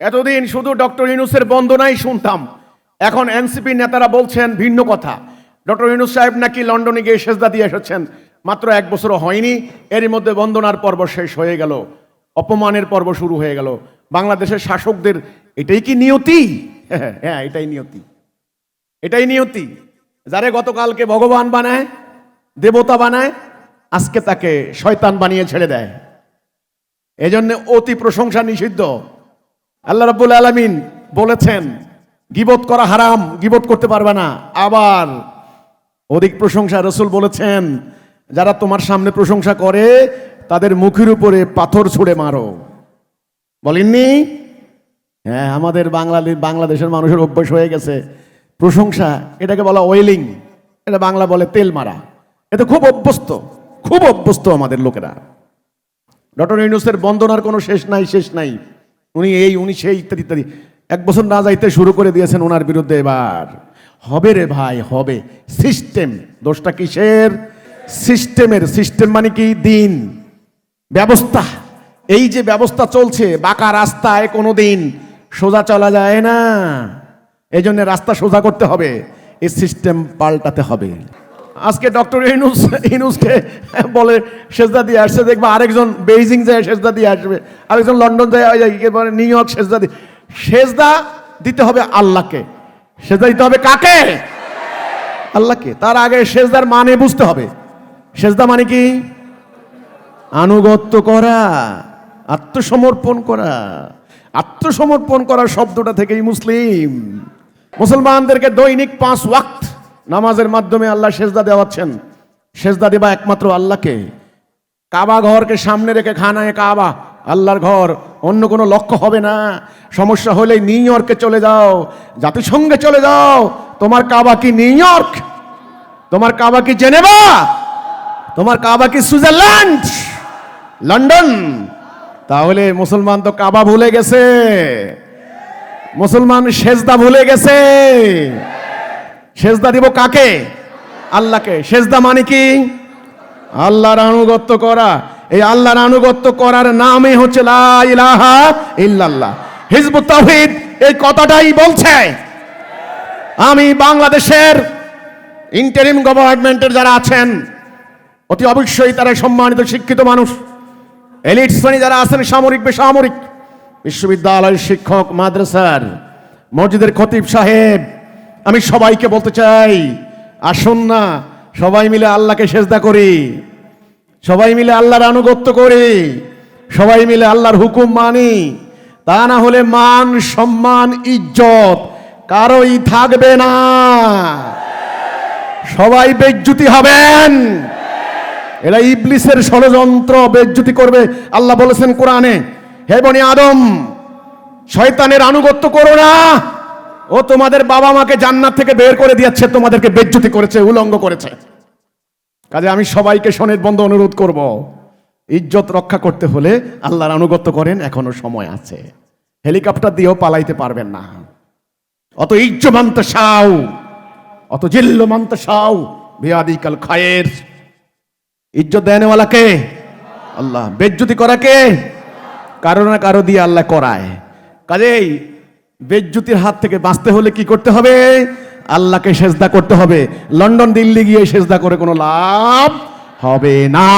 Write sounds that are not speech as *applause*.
এতদিন শুধু ডক্টর ইউনুসের বন্দনাই শুনতাম। এখন এনসিপি নেতারা বলছেন ভিন্ন কথা। ডক্টর ইউনুস সাহেব নাকি লন্ডনে গিয়ে সেজদা দিয়ে এসেছেন। মাত্র এক বছরও হয়নি। এরই মধ্যে বন্দনার পর্ব শেষ হয়ে গেল। অপমানের পর্ব শুরু হয়ে গেল। বাংলাদেশের শাসকদের এটাই কি নিয়তি? *laughs* হ্যাঁ এটাই নিয়তি। এটাই নিয়তি। যারে গতকালকে ভগবান বানায়, দেবতা বানায়, আজকে তাকে শয়তান বানিয়ে ছেড়ে দেয়। এজন্য অতি প্রশংসা নিষিদ্ধ। আল্লাহ রাব্বুল আলামিন বলেছেন, গিবত করা হারাম, গিবত করতে পারবে না। আবার অধিক প্রশংসা রসুল বলেছেন, যারা তোমার সামনে প্রশংসা করে, তাদের মুখের উপরে পাথর ছুঁড়ে মারো। বলেননি? হ্যাঁ আমাদের বাংলাদেশ বাংলাদেশের মানুষের অভ্যাস হয়ে গেছে। প্রশংসা, এটাকে বলা ওয়েলিং, এটা বাংলা বলে তেল মারা। এটা খুব অভ্যস্ত খুব অভ্যস্ত আমাদের লোকেরা। ডক্টর ইউনুসের বন্দনার কোনো শেষ নাই শেষ নাই। উনি এই, উনি সেই ইত্যাদি ইত্যাদি। এক বছর না যাইতে শুরু করে দিয়েছেন ওনার বিরুদ্ধে এবার। হবে রে ভাই, হবে। সিস্টেম দোষটা কিসের? সিস্টেমের সিস্টেম মানে কি? দিন। ব্যবস্থা। এই যে ব্যবস্থা চলছে, বাঁকা রাস্তায় কোনো দিন সোজা চলা যায় না। এই রাস্তা সোজা করতে হবে। এই সিস্টেম পাল্টাতে হবে। আজকে ডক্টর ইনুস ইনুসকে বলে সেজদা দিয়ে আসছে। দেখবে আরেকজন বেইজিং যায় সেজদা দিয়ে আসবে। আরেকজন লন্ডন যায় বলে, নিউ ইয়র্ক সেজদা দিয়ে। সেজদা দিতে হবে আল্লাহকে। সেজদা দিতে হবে কাকে? আল্লাহকে। তার আগে সেজদার মানে বুঝতে হবে। সেজদা মানে কি? আনুগত্য করা, আত্মসমর্পণ করা। আত্মসমর্পণ করা শব্দটা থেকেই মুসলিম। মুসলমানদেরকে দৈনিক পাঁচ ওয়াক্ত নামাজের মাধ্যমে আল্লাহ সেজদা দেওয়াচ্ছেন। সেজদা দেবা একমাত্র আল্লাহকে। কাবা ঘরকে সামনে রেখে খানায় কাবা, আল্লাহর ঘর। অন্য কোনো লক্ষ্য হবে না। সমস্যা হলে নিউ ইয়র্কে চলে যাও। জাতিসংঘে চলে যাও। তোমার কাবা কি নিউ ইয়র্ক? তোমার কাবা কি জেনেবা তোমার কাবা কি সুইজারল্যান্ড? লন্ডন? তাহলে মুসলমান তো কাবা ভুলে গেছে। মুসলমান সেজদা ভুলে গেছে। সেজদা দিব কাকে? আল্লাহকে। সেজদা মানে কি? আল্লাহর আনুগত্য করা। এই আল্লাহর আনুগত্য করার নামই হচ্ছে ইলাহা ইল্লাল্লাহ। হিজবুত তাওহীদ এই কথাটাই বলছে। আমি বাংলাদেশের ইন্টারিম গভর্নমেন্টের যারা আছেন, অতি অবশ্যই তারা সম্মানিত শিক্ষিত মানুষ এলিট শ্রেণি যারা আছেন, সামরিক, বেসামরিক, বিশ্ববিদ্যালয়ের শিক্ষক, মাদ্রাসার মসজিদের খতিব সাহেব আমি সবাইকে বলতে চাই, আসুন না, সবাই মিলে আল্লাহকে সেজদা করি, সবাই মিলে আল্লাহর আনুগত্য করি, সবাই মিলে আল্লাহর হুকুম মানি, তা না হলে মান, সম্মান, ইজ্জত কারোই থাকবে না। সবাই বেজ্জুতি হবেন। এরা ইবলিসের ষড়যন্ত্র বেজ্জুতি করবে। আল্লাহ বলেছেন কোরআনে, হে বনি আদম, শয়তানের আনুগত্য করো না। ও তোমাদের বাবা মাকে জান্নাত থেকে বের করে দিয়েছে, তোমাদেরকে বেজ্জুতি করেছে, উলঙ্গ করেছে। কাজে আমি সবাইকে সনের বন্ধ অনুরোধ করব, ইজ্জত রক্ষা করতে হলে আল্লাহর আনুগত্য করেন, এখনও সময় আছে। হেলিকপ্টার দিয়েও পালাইতে পারবেন না। অত ইজ্জমান্ত সাউ, অত জিল্লমান্ত সাউ, বিয়াদিকাল খায়ের। ইজ্জত দেয়নেওয়ালা কে? আল্লাহ। বেজ্জুতি করা কে? কারও না কারও দিয়ে আল্লাহ করায়। কাজেই বেজ্জুতির হাত থেকে বাঁচতে হলে কি করতে হবে? আল্লাহকে সেজদা করতে হবে। লন্ডন, দিল্লি গিয়ে সেজদা করে কোনো লাভ হবে না।